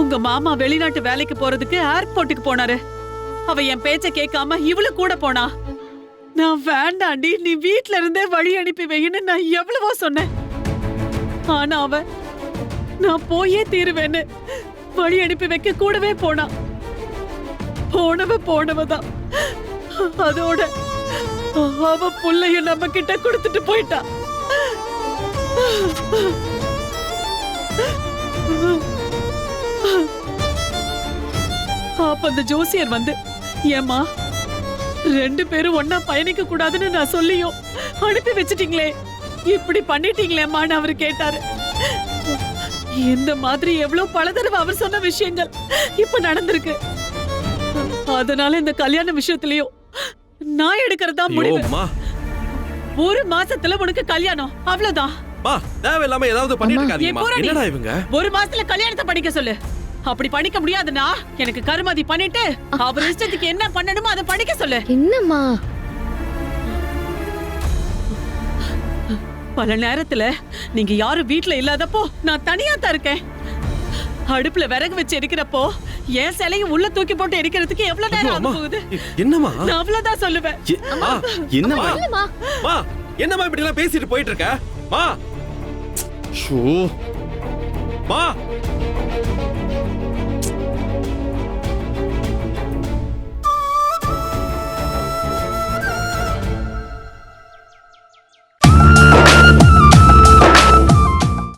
உங்க மாமா வெளிநாட்டு வேலைக்கு போறதுக்கு ஏர்போர்ட்டுக்கு போனாரு. அவ என் பேச்ச கேட்காம இவளு கூட போனா. நான் வேண்டாண்டி நீ வீட்ல இருந்தே வழி அனுப்பி வைன்னு நான் எவ்வளவோ சொன்னேன். ஆனா அவ நான் போயே தீருவேன்னு வழி அனுப்பி வைக்க கூடவே போனா. போனவ போனவதான் அதோட அவ புள்ளைய நம்ம கிட்ட கொடுத்துட்டு போயிட்டா. அப்ப அந்த ஜோசியர் வந்து ஏமா ரெண்டு பேரும் ஒன்னா பயணிக்க கூடாதுன்னு நான் சொல்லியும் அனுப்பி வச்சிட்டீங்களே. இப்படி பண்ணிட்டீங்களேம்மான்னு அவரு கேட்டாரு. இந்த மாதிரி எவ்வளவு பல தடவை அவர் சொன்ன விஷயங்கள் இப்ப நடந்திருக்கு. அதனால இந்த கல்யாண விஷயத்திலயும் நான் எடுக்கிறதா முடிவு. ஒரு மாசத்துல உனக்கு கல்யாணம் அவ்வளவுதான். தேவையில்லாம ஏதாவது பண்ணிட்டு? என்னடா இவங்க? ஒரு மாசத்துல கல்யாணத்தை பண்ணிக்க சொல்லு. அப்படி பண்ணிக்க முடியாதுன்னா எனக்கு கருமதி பண்ணிட்டு அவர் இஷ்டத்துக்கு என்ன பண்ணணுமோ அதை பண்ணிக்க சொல்லு. என்னம்மா? பல நேரத்துல நீங்க யாரும் வீட்ல இல்லாதப்போ நான் தனியா தான் இருக்கேன். அடுப்புல விறகு வச்சு எரிக்கிறப்போ என் சிலையும் உள்ள தூக்கி போட்டு எரிக்கிறதுக்கு எவ்வளவு நேரம் ஐயோ, ஆக அம்மா போகுது என்னம்மா? நான் அவ்வளவுதான் சொல்லுவேன். எ- ஆ, என்னம்மா? இல்லம்மா. மா என்னம்மா இப்படி எல்லாம் பேசிட்டு போயிட்டு இருக்க? மா. ஷோ. மா.